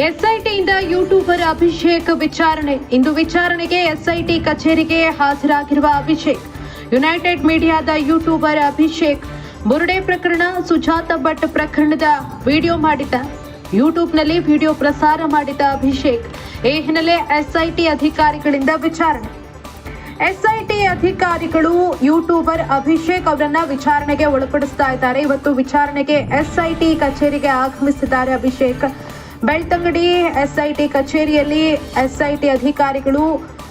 ಎಸ್ಐಟಿಯಿಂದ YouTuber Abhishek ವಿಚಾರಣೆ. ಇಂದು ವಿಚಾರಣೆಗೆ SIT ಕಚೇರಿಗೆ ಹಾಜರಾಗಿರುವ ಅಭಿಷೇಕ್. ಯುನೈಟೆಡ್ ಮೀಡಿಯಾದ ಯೂಟ್ಯೂಬರ್ ಅಭಿಷೇಕ್. ಬುರುಡೆ ಪ್ರಕರಣ ಸುಜಾತ ಭಟ್ ಪ್ರಕರಣದ ವಿಡಿಯೋ ಮಾಡಿದ್ದ. ಯೂಟ್ಯೂಬ್ನಲ್ಲಿ ವಿಡಿಯೋ ಪ್ರಸಾರ ಮಾಡಿದ ಅಭಿಷೇಕ್. ಈ ಹಿನ್ನೆಲೆ ಎಸ್ಐಟಿ ಅಧಿಕಾರಿಗಳಿಂದ ವಿಚಾರಣೆ. ಎಸ್ಐಟಿ ಅಧಿಕಾರಿಗಳು ಯೂಟ್ಯೂಬರ್ ಅಭಿಷೇಕ್ ಅವರನ್ನ ವಿಚಾರಣೆಗೆ ಒಳಪಡಿಸ್ತಾ ಇದ್ದಾರೆ. ಇವತ್ತು ವಿಚಾರಣೆಗೆ ಎಸ್ಐಟಿ ಕಚೇರಿಗೆ ಆಗಮಿಸಿದ್ದಾರೆ ಅಭಿಷೇಕ್. ಬೆಳ್ತಂಗಡಿ ಎಸ್ಐಟಿ ಕಚೇರಿಯಲ್ಲಿ ಎಸ್ಐಟಿ ಅಧಿಕಾರಿಗಳು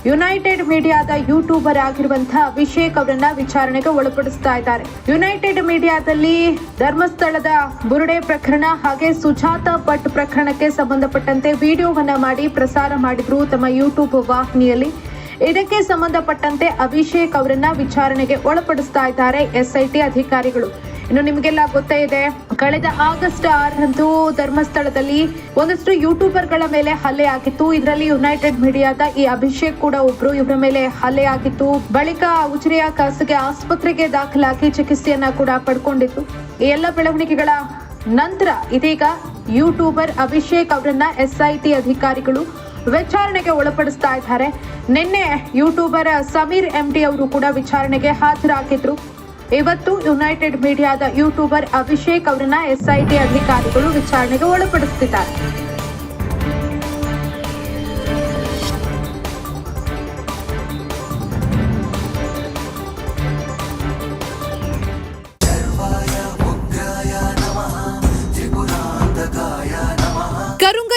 ಯುನೈಟೆಡ್ ಮೀಡಿಯಾದ ಯೂಟ್ಯೂಬರ್ ಆಗಿರುವಂತಹ ಅಭಿಷೇಕ್ ಅವರನ್ನ ವಿಚಾರಣೆಗೆ ಒಳಪಡಿಸ್ತಾ ಇದ್ದಾರೆ. ಯುನೈಟೆಡ್ ಮೀಡಿಯಾದಲ್ಲಿ ಧರ್ಮಸ್ಥಳದ ಬುರುಡೆ ಪ್ರಕರಣ ಹಾಗೆ ಸುಜಾತ ಭಟ್ ಪ್ರಕರಣಕ್ಕೆ ಸಂಬಂಧಪಟ್ಟಂತೆ ವಿಡಿಯೋವನ್ನ ಮಾಡಿ ಪ್ರಸಾರ ಮಾಡಿದ್ರು ತಮ್ಮ ಯೂಟ್ಯೂಬ್ ವಾಹಿನಿಯಲ್ಲಿ. ಇದಕ್ಕೆ ಸಂಬಂಧಪಟ್ಟಂತೆ ಅಭಿಷೇಕ್ ಅವರನ್ನ ವಿಚಾರಣೆಗೆ ಒಳಪಡಿಸ್ತಾ ಇದ್ದಾರೆ ಎಸ್ಐಟಿ ಅಧಿಕಾರಿಗಳು. ಇನ್ನು ನಿಮಗೆಲ್ಲ ಗೊತ್ತೇ ಇದೆ, ಕಳೆದ ಆಗಸ್ಟ್ ಆರರಂದು ಧರ್ಮಸ್ಥಳದಲ್ಲಿ ಒಂದಷ್ಟು ಯೂಟ್ಯೂಬರ್ಗಳ ಮೇಲೆ ಹಲ್ಲೆ ಆಗಿತ್ತು. ಇದರಲ್ಲಿ ಯುನೈಟೆಡ್ ಮೀಡಿಯಾದ ಈ ಅಭಿಷೇಕ್ ಕೂಡ ಒಬ್ರು. ಇವರ ಮೇಲೆ ಹಲ್ಲೆ ಆಗಿತ್ತು. ಬಳಿಕ ಉಜಿರೆಯ ಖಾಸಗಿ ಆಸ್ಪತ್ರೆಗೆ ದಾಖಲಾಗಿ ಚಿಕಿತ್ಸೆಯನ್ನ ಕೂಡ ಪಡ್ಕೊಂಡಿತ್ತು. ಈ ಎಲ್ಲ ಬೆಳವಣಿಗೆಗಳ ನಂತರ ಇದೀಗ ಯೂಟ್ಯೂಬರ್ ಅಭಿಷೇಕ್ ಅವರನ್ನ ಎಸ್ಐಟಿ ಅಧಿಕಾರಿಗಳು ವಿಚಾರಣೆಗೆ ಒಳಪಡಿಸ್ತಾ ಇದ್ದಾರೆ. ನಿನ್ನೆ ಯೂಟ್ಯೂಬರ್ ಸಮೀರ್ ಎಂಡಿ ಅವರು ಕೂಡ ವಿಚಾರಣೆಗೆ ಹಾಜರಾಗಿದ್ರು. ಇವತ್ತು ಯುನೈಟೆಡ್ ಮೀಡಿಯಾದ ಯೂಟ್ಯೂಬರ್ ಅಭಿಷೇಕ್ ಅವರನ್ನ ಎಸ್ಐಟಿ ಅಧಿಕಾರಿಗಳು ವಿಚಾರಣೆಗೆ ಒಳಪಡಿಸುತ್ತಿದ್ದಾರೆ